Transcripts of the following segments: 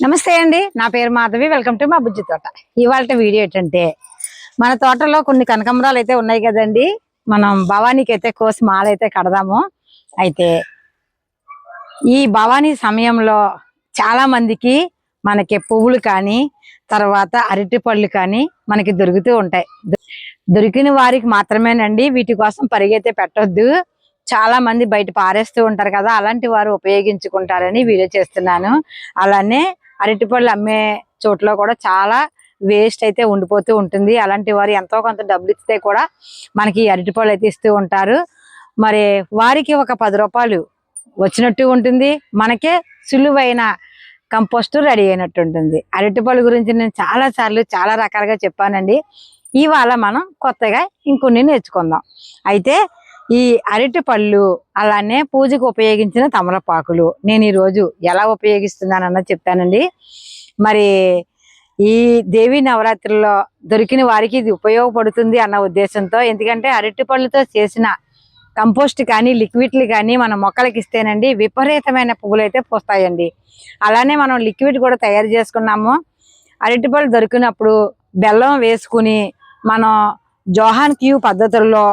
నమస్తే అండి. నా పేరు మాధవి. వెల్కమ్ టు మా బుజ్జి తోట. ఇవాళ వీడియో ఏంటంటే మన తోటలో కొన్ని కనకంబరాలు అయితే ఉన్నాయి కదండి. మనం భవానీకి అయితే కోసి మాలైతే కడదాము. అయితే ఈ భవానీ సమయంలో చాలా మందికి మనకి పువ్వులు కానీ తర్వాత అరటి పళ్ళు కానీ మనకి దొరుకుతూ ఉంటాయి. దొరికిన వారికి మాత్రమేనండి. వీటి కోసం పరిగెత్తే పెట్టొద్దు. చాలా మంది బయట పారేస్తూ ఉంటారు కదా. అలాంటి వారు ఉపయోగించుకుంటారని వీడియో చేస్తున్నాను. అలానే అరటిపళ్ళు అమ్మే చోట్ల కూడా చాలా వేస్ట్ అయితే ఉండిపోతూ ఉంటుంది. అలాంటి వారు ఎంతో కొంత డబ్బులు ఇస్తే కూడా మనకి అరటిపళ్ళు అయితే ఇస్తూ ఉంటారు. మరి వారికి ఒక పది రూపాయలు వచ్చినట్టు ఉంటుంది. మనకే సులువైన కంపోస్ట్ రెడీ అయినట్టు ఉంటుంది. అరటిపళ్ళు గురించి నేను చాలా సార్లు చాలా రకాలుగా చెప్పానండి. ఇవాళ మనం కొత్తగా ఇంకొన్ని నేర్చుకుందాం. అయితే ఈ అరటి పళ్ళు అలానే పూజకు ఉపయోగించిన తమలపాకులు. నేను ఈ రోజు ఎలా ఉపయోగిస్తున్నానన్నది చెప్తానండి. మరి ఈ దేవి నవరాత్రుల్లో దొరికిన వారికి ఇది ఉపయోగపడుతుంది అన్న ఉద్దేశంతో ఎందుకంటే అరటి పళ్ళుతో చేసిన కంపోస్ట్ కానీ లిక్విడ్లు కానీ మనం మొక్కలకి ఇస్తేనండి విపరీతమైన పువ్వులు అయితే పూస్తాయండి. అలానే మనం లిక్విడ్ కూడా తయారు చేసుకున్నాము. అరటిపళ్ళు దొరికినప్పుడు బెల్లం వేసుకుని మనం జోహాన్ క్యూ పద్ధతుల్లో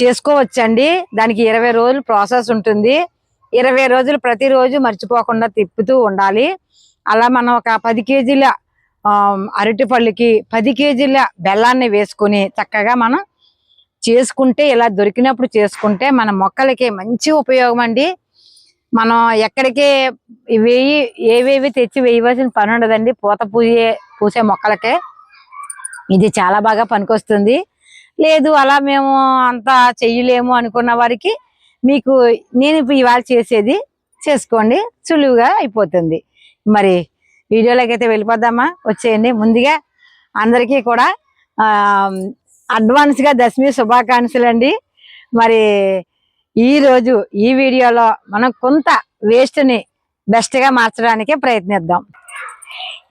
చేసుకోవచ్చండి. దానికి ఇరవై రోజులు ప్రాసెస్ ఉంటుంది. ఇరవై రోజులు ప్రతిరోజు మర్చిపోకుండా తిప్పుతూ ఉండాలి. అలా మనం ఒక పది కేజీల అరటిపళ్ళుకి పది కేజీల బెల్లాన్ని వేసుకుని చక్కగా మనం చేసుకుంటే ఇలా దొరికినప్పుడు చేసుకుంటే మన మొక్కలకి మంచి ఉపయోగం అండి. మనం ఎక్కడికి వేయి ఏవేవి తెచ్చి వేయవలసిన పని ఉండదండి పూత పూసే పూసే మొక్కలకే. ఇది చాలా బాగా పనికొస్తుంది. లేదు అలా మేము అంత చెయ్యలేము అనుకున్న వారికి మీకు నేను ఇప్పుడు ఇవాళ చేసేది చేసుకోండి సులువుగా అయిపోతుంది. మరి వీడియోలోకి అయితే వచ్చేయండి. ముందుగా అందరికీ కూడా అడ్వాన్స్గా దశమి శుభాకాంక్షలు అండి. మరి ఈ రోజు ఈ వీడియోలో మనం కొంత వేస్ట్ని బెస్ట్గా మార్చడానికి ప్రయత్నిద్దాం.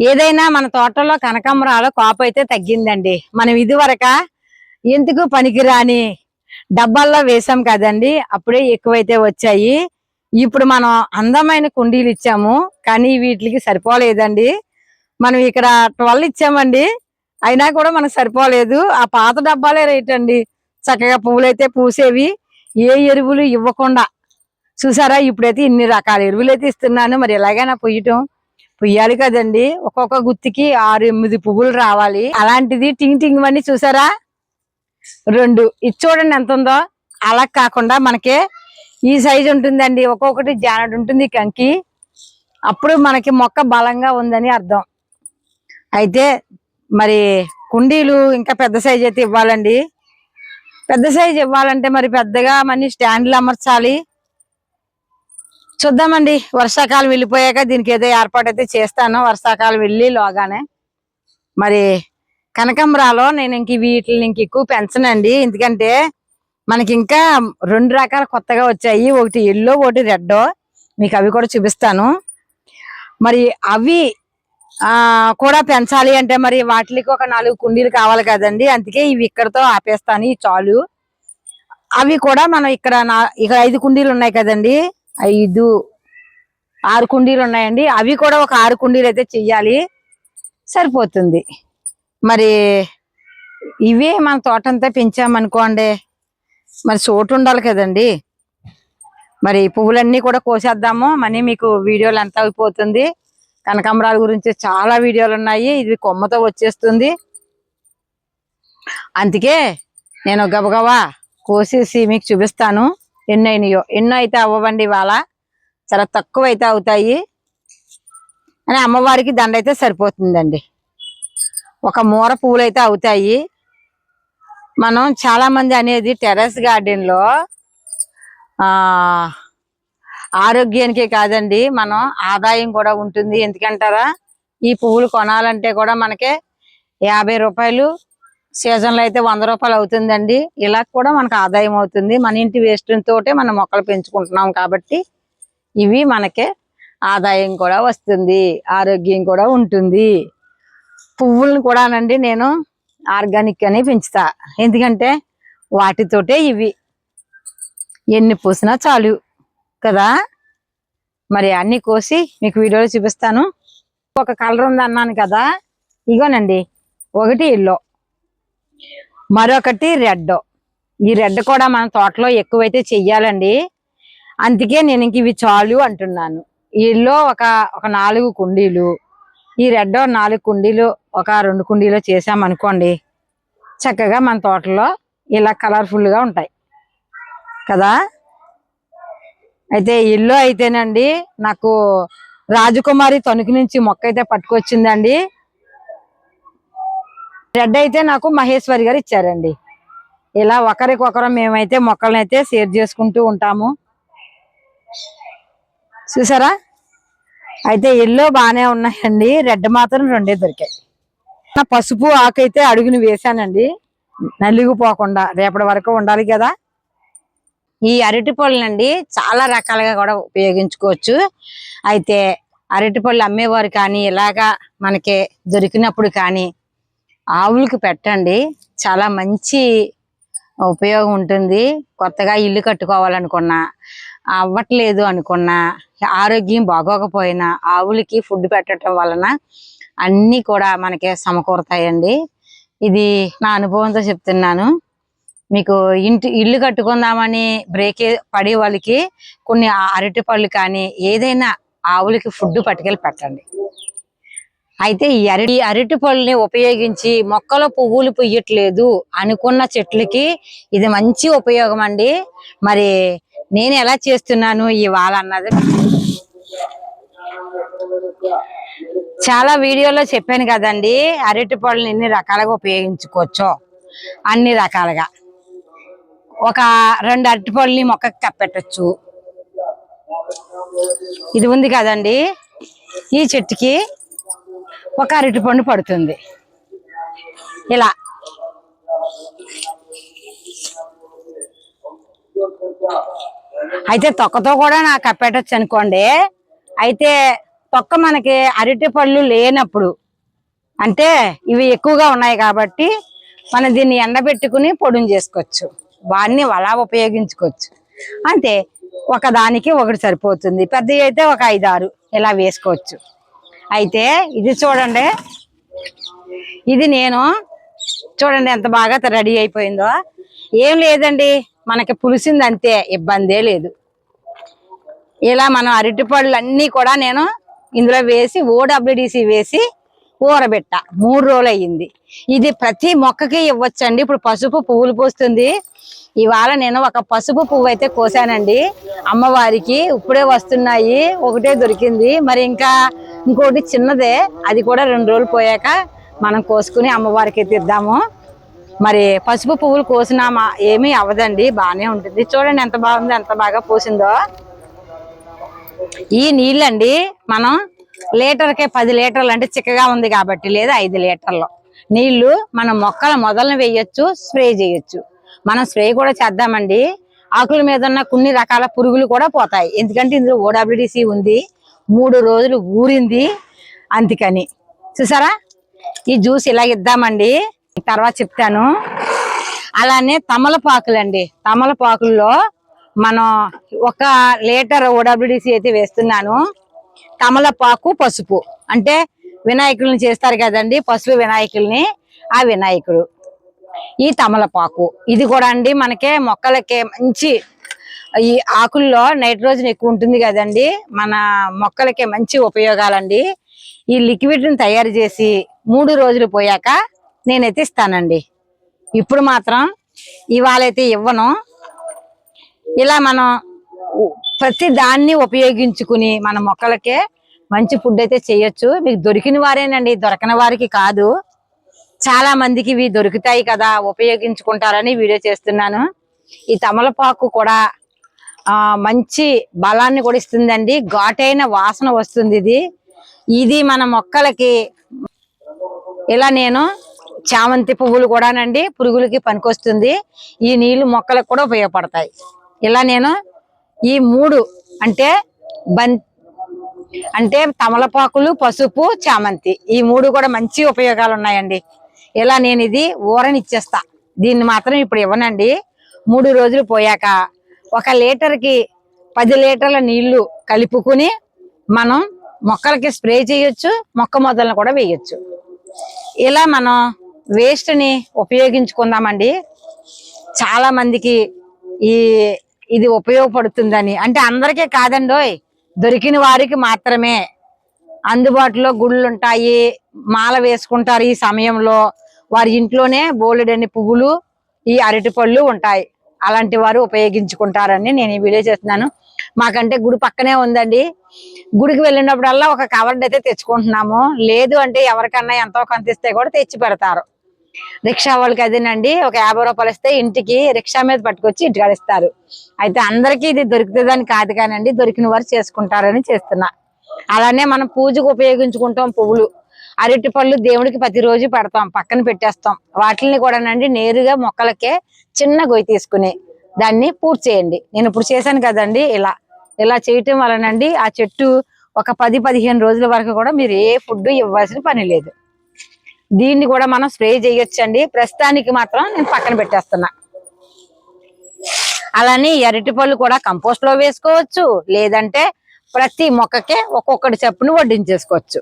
ఏదైనా మన తోటలో కనకాంబరాలు కాపు అయితే తగ్గిందండి. మనం ఇదివరక ఎందుకు పనికిరాని? డబ్బాల్లో వేసాం కదండి అప్పుడే ఎక్కువైతే వచ్చాయి. ఇప్పుడు మనం అందమైన కుండీలు ఇచ్చాము కానీ వీటికి సరిపోలేదండి. మనం ఇక్కడ ట్వెల్వ్ ఇచ్చామండి అయినా కూడా మనకు సరిపోలేదు. ఆ పాత డబ్బాలే రేట్ అండి. చక్కగా పువ్వులు అయితే పూసేవి. ఏ ఎరువులు ఇవ్వకుండా చూసారా? ఇప్పుడైతే ఇన్ని రకాల ఎరువులు అయితే ఇస్తున్నాను. మరి ఎలాగైనా పొయ్యటం పొయ్యాలి కదండి. ఒక్కొక్క గుత్తికి ఆరు ఎనిమిది పువ్వులు రావాలి. అలాంటిది టింగ్ టింగ్ అని చూసారా? రెండు. ఇది చూడండి ఎంత ఉందో అలా కాకుండా మనకి ఈ సైజు ఉంటుందండి. ఒక్కొక్కటి జానడు ఉంటుంది కంకి. అప్పుడు మనకి మొక్క బలంగా ఉందని అర్థం. అయితే మరి కుండీలు ఇంకా పెద్ద సైజు అయితే ఇవ్వాలండి. పెద్ద సైజు ఇవ్వాలంటే మరి పెద్దగా మనీ స్టాండ్లు అమర్చాలి. చూద్దామండి. వర్షాకాలం వెళ్ళిపోయాక దీనికి ఏదో ఏర్పాటు అయితే చేస్తాను. వర్షాకాలం వెళ్ళి లోగానే. మరి కనకంబరాలు నేను ఇంక వీటిని ఇంక ఎక్కువ పెంచనండి. ఎందుకంటే మనకి ఇంకా రెండు రకాల కొత్తగా వచ్చాయి. ఒకటి ఎల్లో ఒకటి రెడ్. మీకు అవి కూడా చూపిస్తాను. మరి అవి కూడా పెంచాలి అంటే మరి వాటికి ఒక నాలుగు కుండీలు కావాలి కదండి. అందుకే ఇవి ఇక్కడతో ఆపేస్తాను ఈ చాలు. అవి కూడా మనం ఇక్కడ నా ఇక్కడ ఐదు కుండీలు ఉన్నాయి కదండి. ఐదు ఆరు కుండీలు ఉన్నాయండి. అవి కూడా ఒక ఆరు కుండీలు అయితే చెయ్యాలి. సరిపోతుంది. మరి ఇవే మన తోటంతా పెంచామనుకోండి మరి చోటు ఉండాలి కదండి. మరి పువ్వులన్నీ కూడా కోసేద్దాము. మనీ మీకు వీడియోలు ఎంత అయిపోతుంది. కనకాంబరాల గురించి చాలా వీడియోలు ఉన్నాయి. ఇది కొమ్మతో వచ్చేస్తుంది. అందుకే నేను గబగబా కోసేసి మీకు చూపిస్తాను. ఎన్ని అయినాయో. ఎన్నో అయితే అవ్వవండి ఇవాళ. చాలా తక్కువ అయితే అవుతాయి. అని అమ్మవారికి దండ అయితే సరిపోతుందండి. ఒక మూర పువ్వులు అయితే అవుతాయి. మనం చాలా మంది అనేది టెర్రస్ గార్డెన్లో ఆ ఆరోగ్యానికే కాదండి మనం ఆదాయం కూడా ఉంటుంది. ఎందుకంటారా? ఈ పువ్వులు కొనాలంటే కూడా మనకే యాభై రూపాయలు సీజన్లో అయితే వంద రూపాయలు అవుతుందండి. ఇలా కూడా మనకు ఆదాయం అవుతుంది. మన ఇంటి వేస్ట్ తోటే మనం మొక్కలు పెంచుకుంటున్నాం కాబట్టి ఇవి మనకే ఆదాయం కూడా వస్తుంది ఆరోగ్యం కూడా ఉంటుంది. పువ్వులను కూడానండి నేను ఆర్గానిక్ అని పెంచుతా. ఎందుకంటే వాటితోటే ఇవి. ఎన్ని పూసినా చాలు కదా? మరి అన్ని కోసి మీకు వీడియోలో చూపిస్తాను. ఒక కలర్ ఉంది అన్నాను కదా? ఇగోనండి ఒకటి ఎల్లో మరొకటి రెడ్. ఈ రెడ్ కూడా మన తోటలో ఎక్కువైతే చెయ్యాలండి. అందుకే నేను ఇంక ఇవి చాలు అంటున్నాను. ఎల్లో ఒక ఒక నాలుగు కుండీలు ఈ రెడ్ నాలుగు కుండీలు ఒక రెండు కుండీలు చేసామనుకోండి చక్కగా మన తోటలో ఇలా కలర్ఫుల్గా ఉంటాయి. కదా? అయితే ఇల్లు అయితేనండి నాకు రాజకుమారి తణుకు నుంచి మొక్క అయితే పట్టుకొచ్చిందండి. రెడ్ అయితే నాకు మహేశ్వరి గారు ఇచ్చారండి. ఇలా ఒకరికొకరం మేమైతే మొక్కలను అయితే షేర్ చేసుకుంటూ ఉంటాము. చూసారా? అయితే ఎల్లో బాగానే ఉన్నాయండి. రెడ్ మాత్రం రెండే దొరికాయి. నా పసుపు ఆకు అయితే అడుగుని వేశానండి. నలిగిపోకుండా రేపటి వరకు ఉండాలి కదా. ఈ అరటి పళ్ళనండి చాలా రకాలుగా కూడా ఉపయోగించుకోవచ్చు. అయితే అరటి పళ్ళు అమ్మేవారు కానీ ఇలాగా మనకి దొరికినప్పుడు కానీ ఆవులకు పెట్టండి. చాలా మంచి ఉపయోగం ఉంటుంది. కొత్తగా ఇల్లు కట్టుకోవాలనుకున్నా అవ్వట్లేదు అనుకున్నా ఆరోగ్యం బాగోకపోయినా ఆవులకి ఫుడ్ పెట్టడం వలన అన్నీ కూడా మనకి సమకూరుతాయండి. ఇది నా అనుభవంతో చెప్తున్నాను. మీకు ఇంటి ఇల్లు కట్టుకుందామని బ్రేక్ పడే వాళ్ళకి కొన్ని అరటి పళ్ళు కానీ ఏదైనా ఆవులకి ఫుడ్ పట్టుకెళ్ళి పెట్టండి. అయితే ఈ అరటి అరటి పళ్ళని ఉపయోగించి మొక్కలో పువ్వులు పుయ్యట్లేదు అనుకున్న చెట్లకి ఇది మంచి ఉపయోగం అండి. మరి నేను ఎలా చేస్తున్నాను ఇవాళ అన్నది చాలా వీడియోలో చెప్పాను కదండి అరటి పళ్ళని ఎన్ని రకాలుగా ఉపయోగించుకోవచ్చో అన్ని రకాలుగా. ఒక రెండు అరటి పళ్ళని మొక్కకి కప్పెట్టచ్చు. ఇది ఉంది కదండి ఈ చెట్టుకి ఒక అరటి పండు పడుతుంది. ఇలా. అయితే తొక్కతో కూడా నాకు కప్పెట్టచ్చు అనుకోండి అయితే తొక్క మనకి అరటి పళ్ళు లేనప్పుడు అంటే ఇవి ఎక్కువగా ఉన్నాయి కాబట్టి మనం దీన్ని ఎండబెట్టుకుని పొడుం చేసుకోవచ్చు. వాడిని అలా ఉపయోగించుకోవచ్చు. అంతే ఒక దానికి ఒకటి సరిపోతుంది. పెద్దవి అయితే ఒక ఐదు ఆరు ఇలా వేసుకోవచ్చు. అయితే ఇది చూడండి. ఇది నేను చూడండి ఎంత బాగా రెడీ అయిపోయిందో. ఏం లేదండి. మనకి పులిసింది అంతే ఇబ్బందే లేదు. ఇలా మనం అరటిపళ్ళు అన్నీ కూడా నేను ఇందులో వేసి ఓడబ్ల్యూడిసి వేసి ఊరబెట్ట. మూడు రోజులు అయ్యింది ఇది ప్రతి మొక్కకి ఇవ్వచ్చండి. ఇప్పుడు పసుపు పువ్వులు పోస్తుంది. ఇవాళ నేను ఒక పసుపు పువ్వు అయితే కోసానండి. అమ్మవారికి ఇప్పుడే వస్తున్నాయి. ఒకటే దొరికింది. మరి ఇంకా ఇంకోటి చిన్నదే. అది కూడా రెండు రోజులు పోయాక మనం కోసుకుని అమ్మవారికి అయితే ఇద్దాము మరి పసుపు పువ్వులు కోసినామా? ఏమీ అవ్వదండి బాగానే ఉంటుంది. చూడండి ఎంత బాగుందో ఎంత బాగా పూసిందో. ఈ నీళ్ళండి మనం లీటర్కే పది లీటర్లు అంటే చిక్కగా ఉంది కాబట్టి లేదా ఐదు లీటర్లు. నీళ్ళు మనం మొక్కల మొదలను వేయొచ్చు స్ప్రే చేయొచ్చు. మనం స్ప్రే కూడా చేద్దామండి. ఆకుల మీద ఉన్న కొన్ని రకాల పురుగులు కూడా పోతాయి. ఎందుకంటే ఇందులో ఓడబ్ల్యూడిసి ఉంది. మూడు రోజులు ఊరింది. అందుకని. చూసారా? ఈ జ్యూస్ ఇలా ఇద్దామండి. తర్వాత చెప్తాను. అలానే తమలపాకులండి. తమలపాకుల్లో మనం ఒక లీటర్ ఓడబ్ల్యూడిసి అయితే వేస్తున్నాను. తమలపాకు పసుపు. అంటే వినాయకుల్ని చేస్తారు కదండి పసుపు వినాయకుల్ని ఆ వినాయకుడు. ఈ తమలపాకు. ఇది కూడా అండి మనకే మొక్కలకే మంచి ఈ ఆకుల్లో నైట్రోజన్ ఎక్కువ ఉంటుంది కదండి మన మొక్కలకే మంచి ఉపయోగాలండి. ఈ లిక్విడ్ని తయారు చేసి మూడు రోజులు పోయాక నేనైతే ఇస్తానండి. ఇప్పుడు మాత్రం ఇవాళైతే ఇవ్వను. ఇలా మనం ప్రతి దాన్ని ఉపయోగించుకుని మన మొక్కలకే మంచి ఫుడ్ అయితే చేయొచ్చు. మీకు దొరికిన వారేనండి దొరకని వారికి కాదు. చాలా మందికి ఇవి దొరుకుతాయి కదా ఉపయోగించుకుంటారని వీడియో చేస్తున్నాను. ఈ తమలపాకు కూడా ఆ మంచి బలాన్ని కూడా ఇస్తుందండి. ఘాటైన వాసన వస్తుంది ఇది. ఇది మన మొక్కలకి ఇలా నేను చామంతి పువ్వులు కూడానండి పురుగులకి పనికొస్తుంది. ఈ నీళ్ళు మొక్కలకు కూడా ఉపయోగపడతాయి. ఇలా నేను ఈ మూడు అంటే బన్ అంటే తమలపాకులు పసుపు చామంతి ఈ మూడు కూడా మంచి ఉపయోగాలు ఉన్నాయండి ఇలా నేను ఇది ఊరనిచ్చేస్తా. దీన్ని మాత్రం ఇప్పుడు ఇవ్వనండి. మూడు రోజులు పోయాక ఒక లీటర్కి పది లీటర్ల నీళ్ళు కలుపుకుని మనం మొక్కలకి స్ప్రే చేయొచ్చు మొక్క మొదలను కూడా వేయొచ్చు. ఇలా మనం వేస్ట్ని ఉపయోగించుకుందామండి. చాలా మందికి ఈ ఇది ఉపయోగపడుతుందని. అంటే అందరికీ కాదండోయ్ దొరికిన వారికి మాత్రమే. అందుబాటులో గుళ్ళు ఉంటాయి మాల వేసుకుంటారు ఈ సమయంలో. వారి ఇంట్లోనే బోలెడని పువ్వులు ఈ అరటి పళ్ళు ఉంటాయి. అలాంటి వారు ఉపయోగించుకుంటారని నేను ఈ వీడియో చేస్తున్నాను. మాకంటే గుడి పక్కనే ఉందండి. గుడికి వెళ్ళినప్పుడల్లా ఒక కవర్ అయితే తెచ్చుకుంటున్నాము. లేదు అంటే ఎవరికన్నా ఎంతో కొంత ఇస్తే కూడా తెచ్చి పెడతారు. రిక్షా వాళ్ళకి అదేనండి ఒక యాభై రూపాయలు ఇస్తే ఇంటికి రిక్షా మీద పట్టుకొచ్చి ఇంటికి అయితే అందరికీ ఇది దొరుకుతుందని కాదు కానండి దొరికిన వారు చేసుకుంటారని చేస్తున్నా. అలానే మనం పూజకు ఉపయోగించుకుంటాం పువ్వులు. అరటి పళ్ళు దేవుడికి ప్రతిరోజు పెడతాం పక్కన పెట్టేస్తాం. వాటిని కూడానండి నేరుగా మొక్కలకే చిన్న గొయ్యి తీసుకుని దాన్ని పూర్తి చేయండి. నేను ఇప్పుడు చేశాను కదండి ఇలా. ఇలా చేయటం వలనండి ఆ చెట్టు ఒక పది పదిహేను రోజుల వరకు కూడా మీరు ఏ ఫుడ్ ఇవ్వాల్సిన పని లేదు. దీన్ని కూడా మనం స్ప్రే చేయొచ్చండి. ప్రస్తుతానికి మాత్రం నేను పక్కన పెట్టేస్తున్నా. అలానే అరటి పళ్ళు కూడా కంపోస్ట్లో వేసుకోవచ్చు. లేదంటే ప్రతి మొక్కకే ఒక్కొక్కటి చెప్పును వడ్డించేసుకోవచ్చు.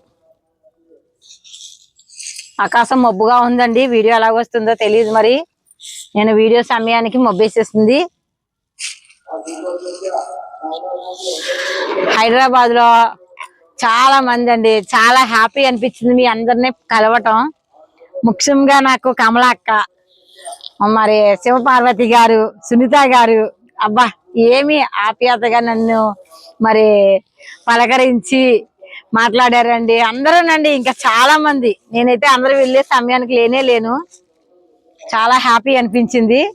ఆకాశం మబ్బుగా ఉందండి. వీడియో ఎలా వస్తుందో తెలియదు మరి. నేను వీడియో సమయానికి మబ్బేసేస్తుంది హైదరాబాద్లో చాలా మంది అండి. చాలా హ్యాపీ అనిపించింది మీ అందరినీ కలవటం. ముఖ్యంగా నాకు కమల అక్క మరి శివపార్వతి గారు సునీత గారు అబ్బా ఏమి ఆప్యాయతగా నన్ను మరి పలకరించి మాట్లాడారండి. అందరూనండి ఇంకా చాలా మంది నేనైతే అందరూ వెళ్ళే సమయానికి లేనే లేను. చాలా హ్యాపీ అనిపించింది.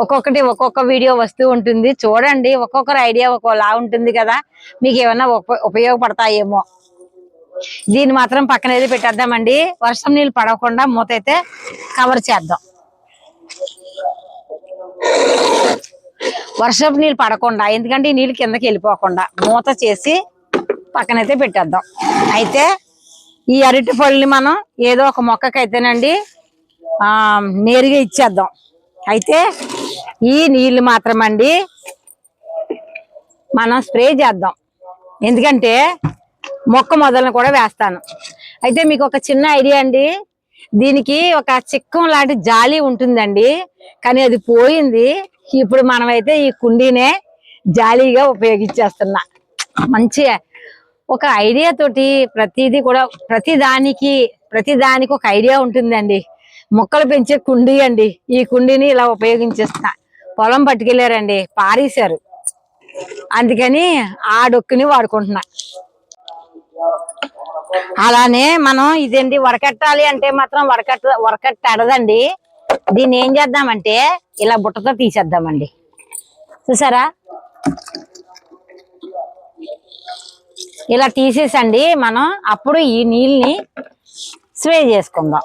ఒక్కొక్కటి ఒక్కొక్క వీడియో వస్తూ ఉంటుంది. చూడండి ఒక్కొక్కరు ఐడియా ఒక్కోలా ఉంటుంది కదా. మీకు ఏమైనా ఉప- ఉపయోగపడతాయేమో. దీన్ని మాత్రం పక్కన ఏది పెట్టేద్దామండి. వర్షం నీళ్ళు పడకుండా మూత అయితే కవర్ చేద్దాం. వర్షపు నీళ్ళు పడకుండా ఎందుకంటే ఈ నీళ్ళు కిందకి వెళ్ళిపోకుండా మూత చేసి పక్కనైతే పెట్టేద్దాం. అయితే ఈ అరటి పళ్ళని మనం ఏదో ఒక మొక్కకి ఆ నేరుగా ఇచ్చేద్దాం. అయితే ఈ నీళ్ళు మాత్రమండి మనం స్ప్రే చేద్దాం. ఎందుకంటే మొక్క మొదలను కూడా వేస్తాను. అయితే మీకు ఒక చిన్న ఐడియా అండి. దీనికి ఒక చిక్కం లాంటి జాలి ఉంటుందండి. కానీ అది పోయింది. ఇప్పుడు మనమైతే ఈ కుండీనే జాలీగా ఉపయోగించేస్తున్నా. మంచి ఒక ఐడియా తోటి ప్రతిదీ కూడా ప్రతి దానికి ప్రతి దానికి ఒక ఐడియా ఉంటుందండి. మొక్కలు పెంచే కుండీ అండి. ఈ కుండీని ఇలా ఉపయోగించేస్తా. పొలం పట్టుకెళ్ళారండి. పారేశారు. అందుకని ఆ డొక్కుని వాడుకుంటున్నా. అలానే మనం ఇదేంటి వరకట్టాలి అంటే మాత్రం వరకట్ట వరకట్టడదండి దీన్ని ఏం చేద్దామంటే ఇలా బుట్టతో తీసేద్దామండి. చూసారా? ఇలా తీసేసండి మనం అప్పుడు ఈ నీళ్ళని స్ప్రే చేసుకుందాం.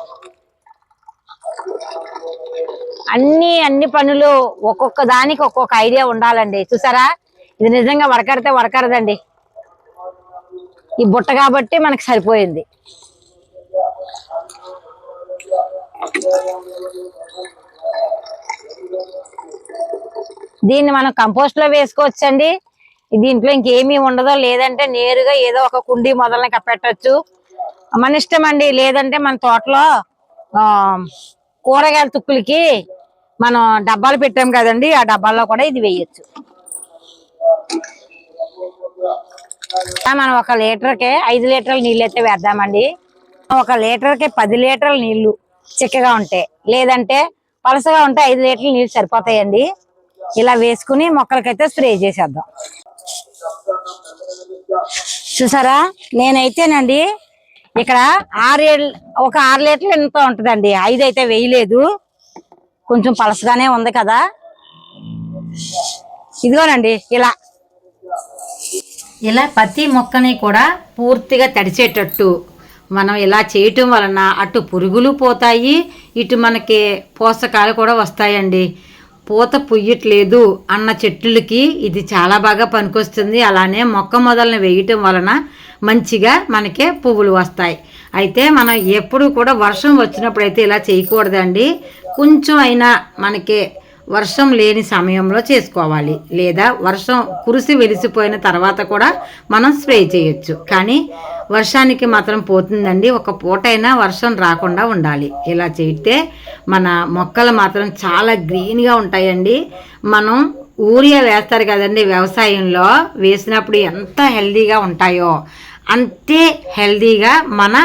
అన్ని అన్ని పనులు ఒక్కొక్క దానికి ఒక్కొక్క ఐడియా ఉండాలండి. చూసారా? ఇది నిజంగా వరకడితే వరకరదండి ఈ బుట్ట కాబట్టి మనకి సరిపోయింది. దీన్ని మనం కంపోస్ట్లో వేసుకోవచ్చండి. దీంట్లో ఇంకేమీ ఉండదో లేదంటే నేరుగా ఏదో ఒక కుండీ మొదలని కప్పెట్టచ్చు మన ఇష్టం అండి లేదంటే మన తోటలో కూరగాయల తుక్కులకి మనం డబ్బాలు పెట్టాం కదండి ఆ డబ్బాల్లో కూడా ఇది వేయచ్చు. మనం ఒక లీటర్కే ఐదు లీటర్ల నీళ్ళు అయితే వేద్దామండి. ఒక లీటర్కి పది లీటర్ల నీళ్ళు చిక్కగా ఉంటాయి లేదంటే పలసగా ఉంటే ఐదు లీటర్ల నీళ్ళు సరిపోతాయండి. ఇలా వేసుకుని మొక్కలకైతే స్ప్రే చేసేద్దాం. చూసారా? నేనైతేనండి ఇక్కడ ఆరేళ్ళు ఒక ఆరు లీటర్లు ఎంత ఉంటుందండి? ఐదు అయితే వేయలేదు. కొంచెం పలసగానే ఉంది కదా. ఇదిగోనండి ఇలా ఇలా ప్రతి మొక్కని కూడా పూర్తిగా తడిచేటట్టు మనం ఇలా చేయటం వలన అటు పురుగులు పోతాయి ఇటు మనకి పోషకాలు కూడా వస్తాయండి. పూత పుయ్యట్లేదు అన్న చెట్లకి ఇది చాలా బాగా పనికొస్తుంది. అలానే మొక్క మొదలను వేయటం వలన మంచిగా మనకే పువ్వులు వస్తాయి. అయితే మనం ఎప్పుడు కూడా వర్షం వచ్చినప్పుడు అయితే ఇలా చేయకూడదండి. కొంచెం అయినా మనకి వర్షం లేని సమయంలో చేసుకోవాలి. లేదా వర్షం కురిసి వెలిసిపోయిన తర్వాత కూడా మనం స్ప్రే చేయొచ్చు. కానీ వర్షానికి మాత్రం పోతుందండి. ఒక పూటైనా వర్షం రాకుండా ఉండాలి. ఇలా చేస్తే మన మొక్కలు మాత్రం చాలా గ్రీన్గా ఉంటాయండి. మనం ఊరియా వేస్తారు కదండి వ్యవసాయంలో. వేసినప్పుడు ఎంత హెల్దీగా ఉంటాయో అంతే హెల్దీగా మన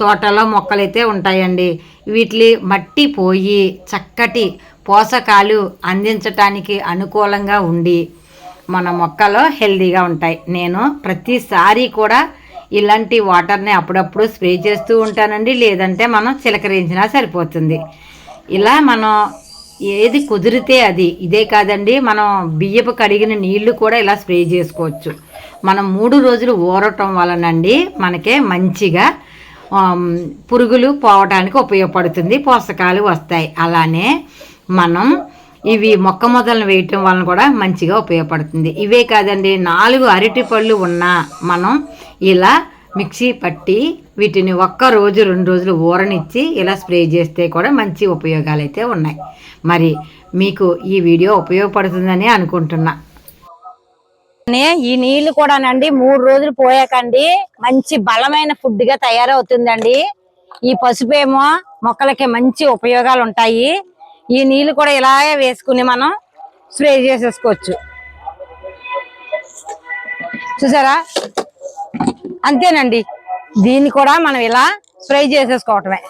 తోటలో మొక్కలైతే ఉంటాయండి. వీటి మట్టి పోయి చక్కటి పోషకాలు అందించటానికి అనుకూలంగా ఉండి మన మొక్కలు హెల్దీగా ఉంటాయి. నేను ప్రతిసారి కూడా ఇలాంటి వాటర్ని అప్పుడప్పుడు స్ప్రే చేస్తూ ఉంటానండి. లేదంటే మనం చిలకరించినా సరిపోతుంది. ఇలా మనం ఏది కుదిరితే అది. ఇదే కాదండి మనం బియ్యపు కడిగిన నీళ్ళు కూడా ఇలా స్ప్రే చేసుకోవచ్చు. మనం మూడు రోజులు ఊరటం వలనండి మనకే మంచిగా పురుగులు పోవటానికి ఉపయోగపడుతుంది పోషకాలు వస్తాయి. అలానే మనం ఇవి మొక్క మొదలను వేయటం వలన కూడా మంచిగా ఉపయోగపడుతుంది. ఇవే కాదండి నాలుగు అరటి పళ్ళు ఉన్నా మనం ఇలా మిక్సీ పట్టి వీటిని ఒక్క రోజు రెండు రోజులు ఊరనిచ్చి ఇలా స్ప్రే చేస్తే కూడా మంచి ఉపయోగాలు అయితే ఉన్నాయి. మరి మీకు ఈ వీడియో ఉపయోగపడుతుందని అనుకుంటున్నా. ఈ నీళ్ళు కూడానండి మూడు రోజులు పోయాకండి. మంచి బలమైన ఫుడ్గా తయారవుతుందండి. ఈ పసుపేమో మొక్కలకి మంచి ఉపయోగాలు ఉంటాయి ఈ నీళ్ళు కూడా ఇలాగే వేసుకుని మనం స్ప్రే చేసేసుకోవచ్చు. చూసారా? అంతేనండి. దీన్ని కూడా మనం ఇలా స్ప్రే చేసేసుకోవటమే.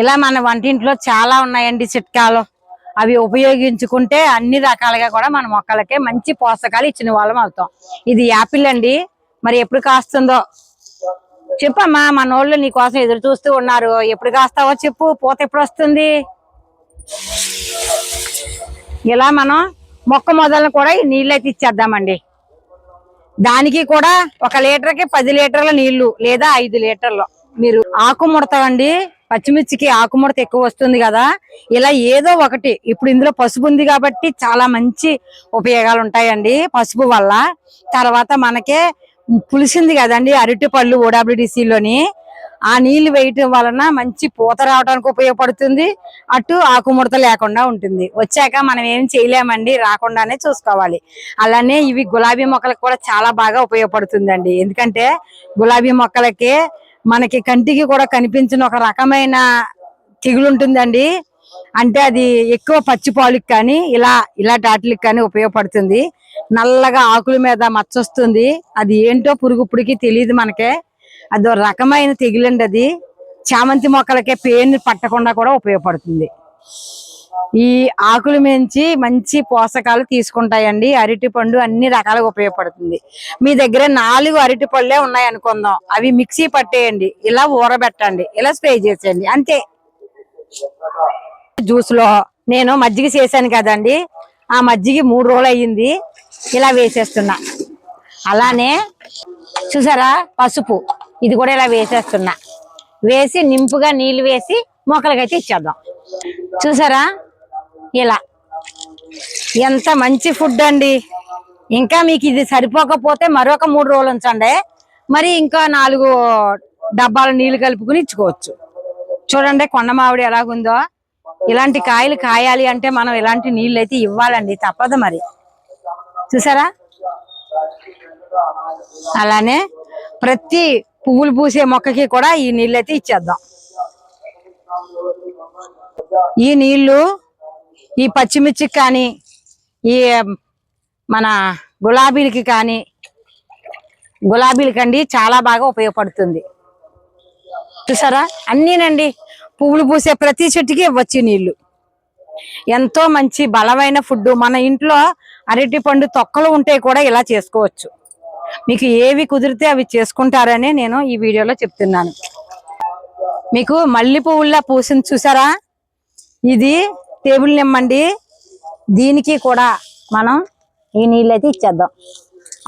ఇలా మన వంటింట్లో చాలా ఉన్నాయండి చిట్కాలు. అవి ఉపయోగించుకుంటే అన్ని రకాలుగా కూడా మన మొక్కలకి మంచి పోషకాలు ఇచ్చిన వాళ్ళం అవుతాం. ఇది యాపిల్ అండి. మరి ఎప్పుడు కాస్తుందో చెప్పమ్మా మన వాళ్ళు నీ ఎదురు చూస్తూ ఉన్నారు. ఎప్పుడు కాస్తావో చెప్పు పూత ఎప్పుడు వస్తుంది? ఇలా మనం? మొక్క మొదలను కూడా నీళ్ళైతే నీళ్ళు అయితే ఇచ్చేద్దామండి. దానికి కూడా ఒక లీటర్కి పది లీటర్ల నీళ్ళు లేదా ఐదు లీటర్లు. మీరు ఆకుముడత అండి పచ్చిమిర్చికి ఆకుముడత ఎక్కువ వస్తుంది కదా. ఇలా ఏదో ఒకటి ఇప్పుడు ఇందులో పసుపు ఉంది కాబట్టి చాలా మంచి ఉపయోగాలు ఉంటాయండి పసుపు వల్ల. తర్వాత మనకే పులిసింది కదండి అరటి పళ్ళు OWDC ఆ నీళ్ళు వేయటం వలన మంచి పూత రావడానికి ఉపయోగపడుతుంది. అటు ఆకుముడత లేకుండా ఉంటుంది. వచ్చాక మనం ఏం చేయలేమండి రాకుండానే చూసుకోవాలి. అలానే ఇవి గులాబీ మొక్కలకు కూడా చాలా బాగా ఉపయోగపడుతుందండి. ఎందుకంటే గులాబీ మొక్కలకి మనకి కంటికి కూడా కనిపించిన ఒక రకమైన తెగులు ఉంటుందండి అంటే అది ఎక్కువ పచ్చిపాలుకి కానీ ఇలా ఇలాంటి వాటికి కానీ ఉపయోగపడుతుంది. నల్లగా ఆకుల మీద మచ్చ వస్తుంది అది ఏంటో పురుగు పుడికి తెలియదు మనకే. అది రకమైన తెగిలండి అది. చామంతి మొక్కలకే పేను పట్టకుండా కూడా ఉపయోగపడుతుంది. ఈ ఆకులు మించి మంచి పోషకాలు తీసుకుంటాయండి. అరటి పండు అన్ని రకాలుగా ఉపయోగపడుతుంది. మీ దగ్గర నాలుగు అరటి పళ్ళే ఉన్నాయి అనుకుందాం. అవి మిక్సీ పట్టేయండి. ఇలా ఊరబెట్టండి. ఇలా స్ప్రే చేసేయండి. అంతే. జ్యూస్లో నేను మజ్జిగ చేశాను కదండి. ఆ మజ్జిగ మూడు రోజులు అయ్యింది. ఇలా వేసేస్తున్నా. అలానే చూసారా? పసుపు. ఇది కూడా ఇలా వేసేస్తున్నా. వేసి నింపుగా నీళ్ళు వేసి మొక్కలకైతే ఇచ్చేద్దాం. చూసారా? ఇలా. ఎంత మంచి ఫుడ్ అండి. ఇంకా మీకు ఇది సరిపోకపోతే మరొక మూడు రోజులు ఉంచండి. మరి ఇంకా నాలుగు డబ్బాల నీళ్ళు కలుపుకుని ఇచ్చుకోవచ్చు. చూడండి కొండ మామిడి ఎలాగుందో. ఇలాంటి కాయలు కాయాలి అంటే మనం ఇలాంటి నీళ్ళు అయితే ఇవ్వాలండి. తప్పదు మరి. చూసారా? అలానే ప్రతి పువ్వులు పూసే మొక్కకి కూడా ఈ నీళ్ళు అయితే ఇచ్చేద్దాం. ఈ నీళ్ళు ఈ పచ్చిమిర్చికి కానీ ఈ మన గులాబీలకి కానీ గులాబీలకండి చాలా బాగా ఉపయోగపడుతుంది. చూసారా? అన్నీనండి. పువ్వులు పూసే ప్రతి చెట్టుకి వచ్చే నీళ్ళు ఎంతో మంచి బలమైన ఫుడ్ మన ఇంట్లో అరటి పండు తొక్కలు ఉంటే కూడా ఇలా చేసుకోవచ్చు. మీకు ఏవి కుదిరితే అవి చేసుకుంటారని నేను ఈ వీడియోలో చెప్తున్నాను. మీకు మల్లి పువ్వుల్లా పూసింది చూసారా? ఇది టేబుల్ నిమ్మండి. దీనికి కూడా మనం ఈ నీళ్ళు అయితే ఇచ్చేద్దాం.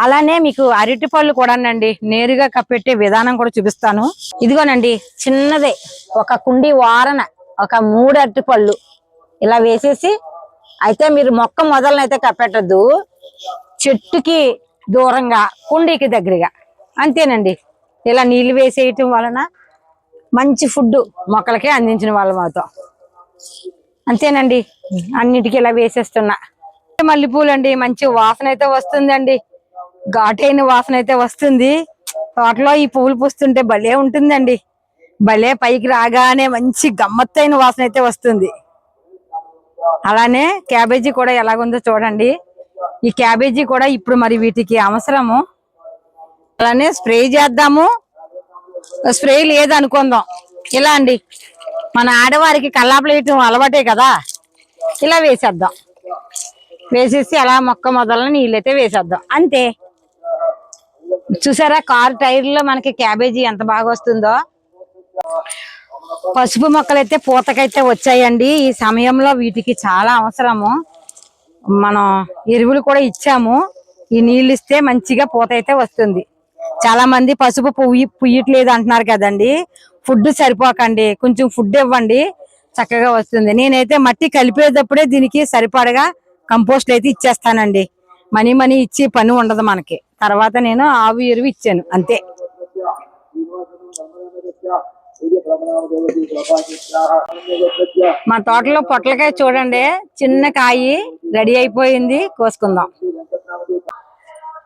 అలానే మీకు అరటి పళ్ళు కూడానండి. నేరుగా కప్పెట్టే విధానం కూడా చూపిస్తాను. ఇదిగోనండి చిన్నదే. ఒక కుండి వారన ఒక మూడు అరటి పళ్ళు ఇలా వేసేసి అయితే మీరు మొక్క మొదలనైతే కప్పెట్టద్దు. చెట్టుకి దూరంగా కుండీకి దగ్గరగా. అంతేనండి. ఇలా నీళ్ళు వేసేయటం వలన మంచి ఫుడ్ మొక్కలకి అందించిన వాళ్ళం అవుతాం. అంతేనండి. అన్నిటికీ ఇలా వేసేస్తున్నా. మల్లెపూలు అండి మంచి వాసన అయితే వస్తుందండి. ఘాటైన వాసన అయితే వస్తుంది. తోటలో ఈ పువ్వులు పూస్తుంటే భలే ఉంటుందండి. భలే పైకి రాగానే మంచి గమ్మత్తైన వాసన అయితే వస్తుంది. అలానే క్యాబేజీ కూడా ఎలాగుందో చూడండి. ఈ క్యాబేజీ కూడా ఇప్పుడు మరి వీటికి అవసరము. అలానే స్ప్రే చేద్దాము. స్ప్రే లేదనుకుందాం. ఇలా అండి. మన ఆడవారికి కల్లాపలు వేయటం అలవాటే కదా. ఇలా వేసేద్దాం. వేసేసి అలా మొక్క మొదలని నీళ్ళైతే వేసేద్దాం. అంతే. చూసారా కారు టైర్లో మనకి క్యాబేజీ ఎంత బాగా వస్తుందో? పసుపు మొక్కలైతే పూతకైతే వచ్చాయండి. ఈ సమయంలో వీటికి చాలా అవసరము. మనం ఎరువులు కూడా ఇచ్చాము. ఈ నీళ్ళు ఇస్తే మంచిగా పూత అయితే వస్తుంది. చాలా మంది పసుపు పుయ్యి పుయ్యట్లేదు అంటున్నారు కదండి. ఫుడ్ సరిపోకండి. కొంచెం ఫుడ్ ఇవ్వండి. చక్కగా వస్తుంది. నేనైతే మట్టి కలిపేటప్పుడే దీనికి సరిపడగా కంపోస్ట్ అయితే ఇచ్చేస్తానండి. మనీ మనీ ఇచ్చి పని ఉండదు మనకి. తర్వాత నేను ఆవు ఎరువు ఇచ్చాను. అంతే. మా తోటలో పొట్లకాయ చూడండి చిన్న కాయి రెడీ అయిపోయింది కోసుకుందాం.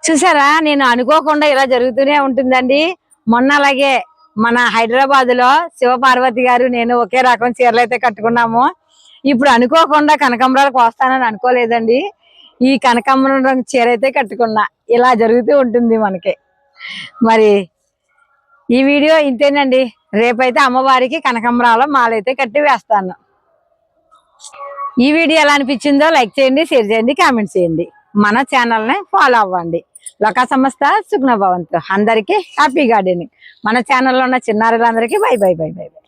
చూసారా నేను అనుకోకుండా ఇలా జరుగుతూనే ఉంటుందండి. మొన్న అలాగే మన హైదరాబాద్లో శివపార్వతి గారు నేను ఒకే రకం చీరలు అయితే కట్టుకున్నాము. ఇప్పుడు అనుకోకుండా కనకాంబరాలకు వస్తానని అనుకోలేదండి. ఈ కనకాంబరం చీర అయితే కట్టుకున్నా. ఇలా జరుగుతూ ఉంటుంది మనకి. మరి ఈ వీడియో ఇంతేనండి. రేపైతే అమ్మవారికి కనకాంబరాల మాలైతే కట్టి వేస్తాను. ఈ వీడియో ఎలా అనిపించిందో లైక్ చేయండి షేర్ చేయండి కామెంట్ చేయండి. మన ఛానల్ని ఫాలో అవ్వండి. లోకా సంస్థ సుగ్న భవంతు అందరికీ హ్యాపీ గార్డెనింగ్. మన ఛానల్లో ఉన్న చిన్నారులందరికీ bye bye bye bye bye.